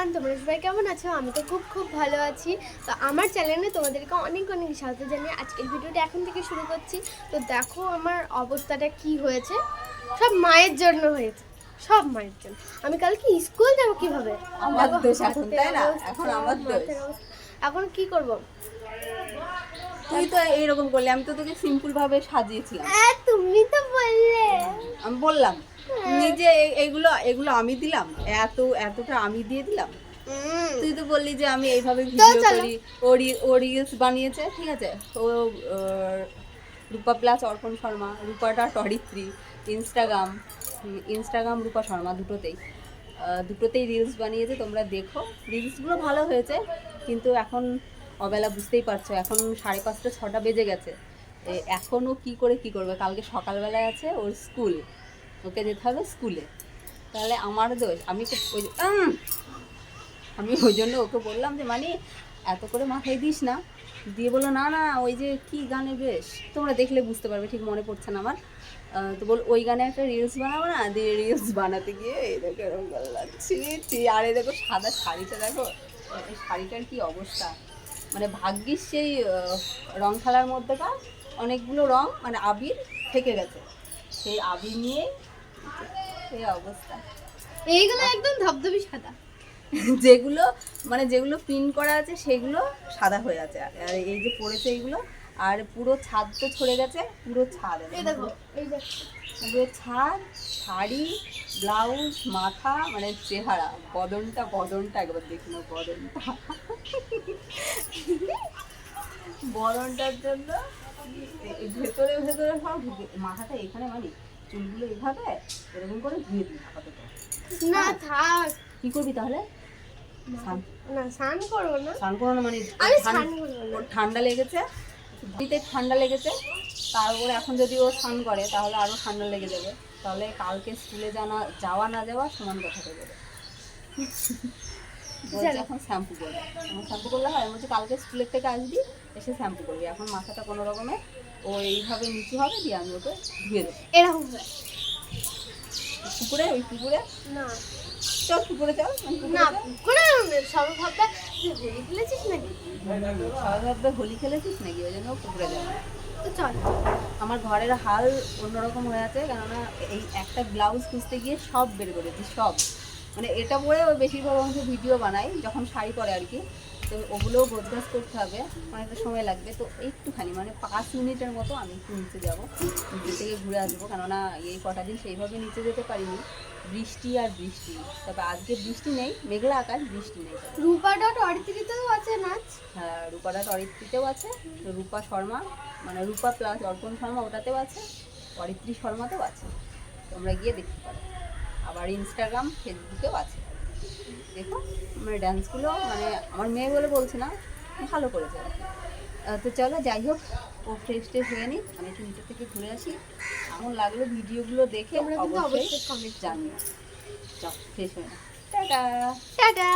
Everyone তোমরা সবাই কেমন আছো? আমি তো খুব খুব ভালো আছি। তো আমার চ্যানেলে তোমাদেরকে অনেক অনেক স্বাগত জানিয়ে আজকের ভিডিওটা এখন থেকে শুরু করছি। তো দেখো আমার অবস্থাটা কি হয়েছে। সব মায়ের জন্য হয়েছে। সব মায়ের জন্য। আমি কালকে স্কুল যাব কীভাবে। এখন কি করব? তুই তো এইরকম করলি আমি তো তোকে সিম্পল ভাবে সাজিয়েছিলাম। তুমি তো বললে। আমি বললাম। নিজে এগুলো এগুলো আমি দিলাম এত এতটা আমি দিয়ে দিলাম। তুই তো বললি যে আমি এইভাবে ভিডিও। করি ও রি- ও রিলস বানিয়েছে ঠিক আছে? ও রূপা প্লাস অর্পণ শর্মা রূপাটা টরিত্রী ইনস্টাগ্রাম ইনস্টাগ্রাম রূপা শর্মা দুটোতেই। দুটোতেই রিলস বানিয়েছে তোমরা দেখো। রিলসগুলো ভালো হয়েছে কিন্তু এখন অবেলা বুঝতেই পারছ এখন সাড়ে পাঁচটা ছটা বেজে গেছে। এখনও কি করে কি করবে? কালকে সকালবেলায় আছে ওর স্কুল ওকে যেতে হবে স্কুলে। তাহলে আমার দোষ। আমি ওই আমি ওই জন্য ওকে বললাম যে মানে এত করে মাথায় দিস না। দিয়ে বলল না না ওই যে কি গানে বেশ তোমরা দেখলে বুঝতে পারবে ঠিক মনে পড়ছে না আমার। তো বল ওই গানে একটা রিলস বানাবো না? দিয়ে রিলস বানাতে গিয়ে এই দেখো এরকম ছি, আর এই দেখো সাদা শাড়িটা দেখো শাড়িটার কি অবস্থা? মানে ভাগ্যিস সেই রং খেলার মধ্যেকার অনেকগুলো রং মানে আবির থেকে গেছে। সেই আবির নিয়ে এই অবস্থা। এইগুলো একদম ধবধবি সাদা। যেগুলো মানে যেগুলো পিন করা আছে সেগুলো সাদা হয়ে আছে। আর এই যে পড়েছে এইগুলো আর পুরো ছাদ তো ছড়ে গেছে পুরো ছাদ এই দেখো এই পুরো ছাদ শাড়ি ব্লাউজ মাথা মানে চেহারা বদনটা বদনটা একবার দেখি না বদনটা বদনটার জন্য ভেতরে ভেতরে সব মাথাটা এখানে মানে চুলগুলো এইভাবে এরকম করে ধুয়ে দিই আপাতত। না থাক। কি করবি তাহলে? না স্নান করব না। স্নান না মানে করব না। ওর ঠান্ডা লেগেছে দিতে ঠান্ডা লেগেছে তারপরে এখন যদি ও স্নান করে তাহলে আরও ঠান্ডা লেগে যাবে। তাহলে কালকে স্কুলে জানা যাওয়া না যাওয়া সমান কথা হয়ে যাবে। এখন শ্যাম্পু করবে। এখন শ্যাম্পু করলে হয়? বলছি কালকে স্কুলের থেকে আসবি এসে শ্যাম্পু করবি। এখন মাথাটা কোনো রকমে ও এইভাবে নিচু হবে দিয়ে আমি ওকে ধুয়ে দেবো। এরকম পুকুরে? ওই পুকুরে? না। চল পুকুরে চল। পুকুরে না চল। করে সবাই ভাববে হোলি খেলেছিস নাকি? সবাই ভাববে হোলি খেলেছিস নাকি? ওই জন্য পুকুরে যাবে তো চল। আমার ঘরের হাল অন্যরকম হয়ে আছে কেননা এই একটা ব্লাউজ খুঁজতে গিয়ে সব বের করেছি সব। মানে এটা পরে ও বেশিরভাগ অংশ ভিডিও বানাই যখন শাড়ি পরে আর কি। তো ওগুলোও গোছগাছ করতে হবে অনেকটা সময় লাগবে। তো একটুখানি মানে পাঁচ মিনিটের মতো আমি একটু নিচে যাব। নিচে থেকে ঘুরে আসব কেননা এই কটা দিন সেইভাবে নিচে যেতে পারিনি। বৃষ্টি আর বৃষ্টি। তবে আজকে বৃষ্টি নেই মেঘলা আকাশ বৃষ্টি নেই। রূপা ডট অরিত্রিতেও আছে নাচ? হ্যাঁ রূপাদা অরিত্রিতেও আছে রূপা শর্মা মানে রূপা প্লাস অর্পণ শর্মা ওটাতেও আছে অরিত্রী শর্মাতেও আছে। তোমরা গিয়ে দেখতে পারো। আবার ইনস্টাগ্রাম ফেসবুকেও আছে। দেখো আমার ডান্সগুলো মানে আমার মেয়ে বলে বলছে না ভালো করেছে। তো চলো যাই হোক ও ফ্রেশ ট্রেশ হয়ে নিই আমি একটু নিচে থেকে ঘুরে আসি। এমন লাগল ভিডিওগুলো দেখে আমরা কিন্তু অবশ্যই কমেন্ট জানিও। চল ফ্রেশ হয়ে নিই টাটা। টাটা!